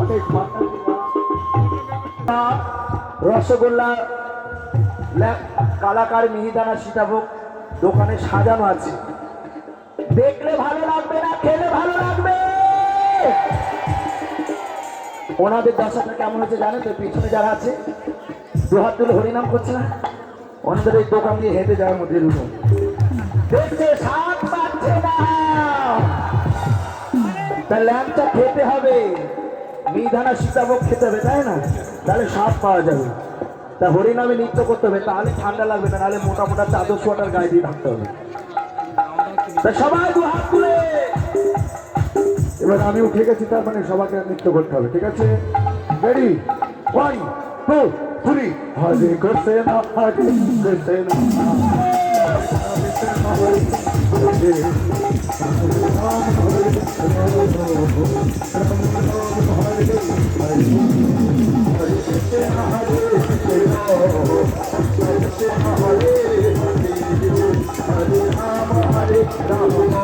অনেক রসগোল্লা কালাকার, মিহিদানা, সীতাভোগ, দোকানে সাজানো আছে। দেখলে ভালো লাগবে না, খেলে ভালো লাগবে। ওনাদের দশাটা কেমন হচ্ছে জানেন তো? পিছনে যারা আছে দু হাত তুলে হরিনাম করছে না? এই দোকান দিয়ে হেঁটে যাওয়ার মধ্যে রুম দেখছে তা ল্যাম্পটা খেতে হবে। মিধানা সীতাভোগ খেতে হবে, তাই না? তাহলে স্বাদ পাওয়া যাবে। তা হরিনামে নৃত্য করতে হবে, তাহলে ঠান্ডা লাগবে না, নাহলে মোটা মোটা চাদর সোয়াটার গায়ে দিয়ে থাকতে হবে। তা সবাই দু হাত তুলে। এবার আমি উঠে গেছি, তার মানে সবাইকে নৃত্য করতে হবে, ঠিক আছে? Ready one two three Hare Krishna Hare Krishna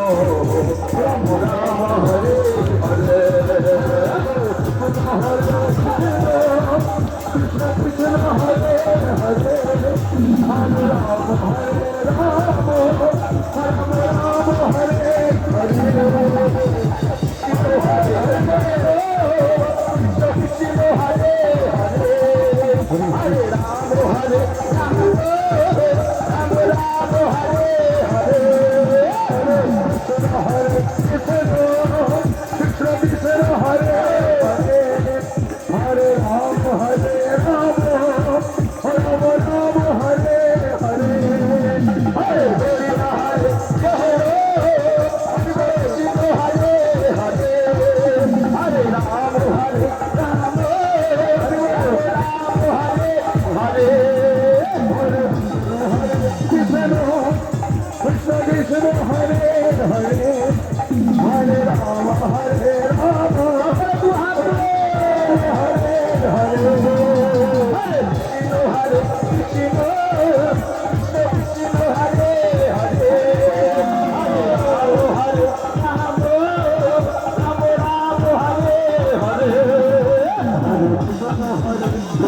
Hare Hare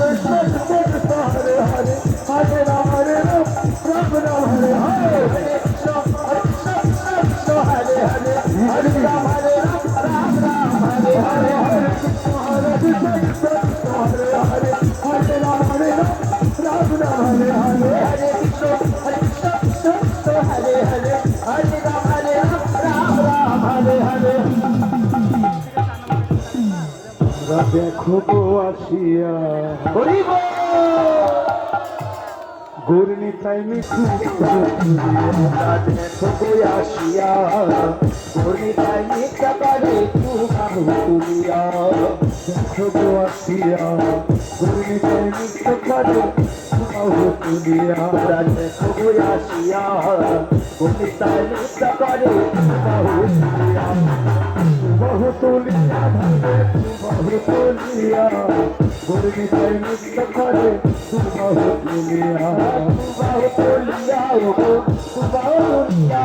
Krishna Hare দেখো আসিয়া। হরি বল গৌরী তাই মিঠু আসিয়া। গরি তাই মিথ্যা করে তু কাহু তুলিয়া। দেখো আসিয়া। গৌরী তাই মিঠু তুলিয়া। দেখো আসিয়া। তাই মিথ্যা করে বাহু তুলিয়া বাহু তুলিয়া গৌরী তাই মিঠু করে বাহু তুলিয়া বাহু তুলিয়া বাহু তুলিয়া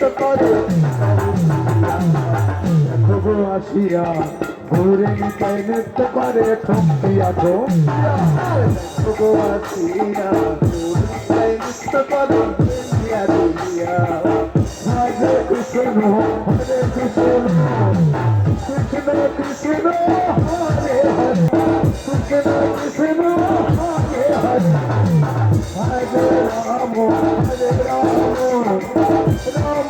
মুক্ত করে। গো আসিয়া ঘুরে নিতাই নৃত্য করে ঠকিয়া ঠকিয়া দেখো গো আসিয়া ঘুরে নিতাই নৃত্য করে দুনিয়া দুনিয়া হরে কৃষ্ণ হরে কৃষ্ণ কৃষ্ণ কৃষ্ণ, হরে হরে। কৃষ্ণ কৃষ্ণ, হরে হরে। হরে রাম হরে রাম রাম।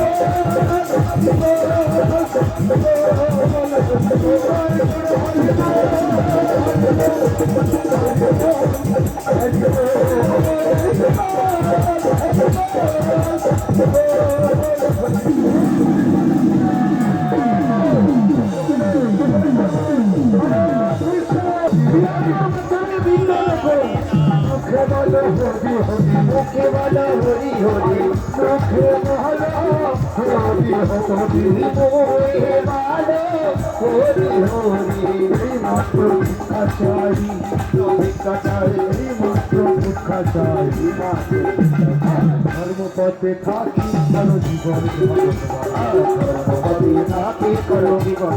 মুখে হরি হরি মাত্র ভিক্ষাচারী ভিক্ষাচারী মাত্র ভিক্ষাচারী ধর্মপথে থাকি ভালো জীবন ধর্মপথে থাকি করো জীবন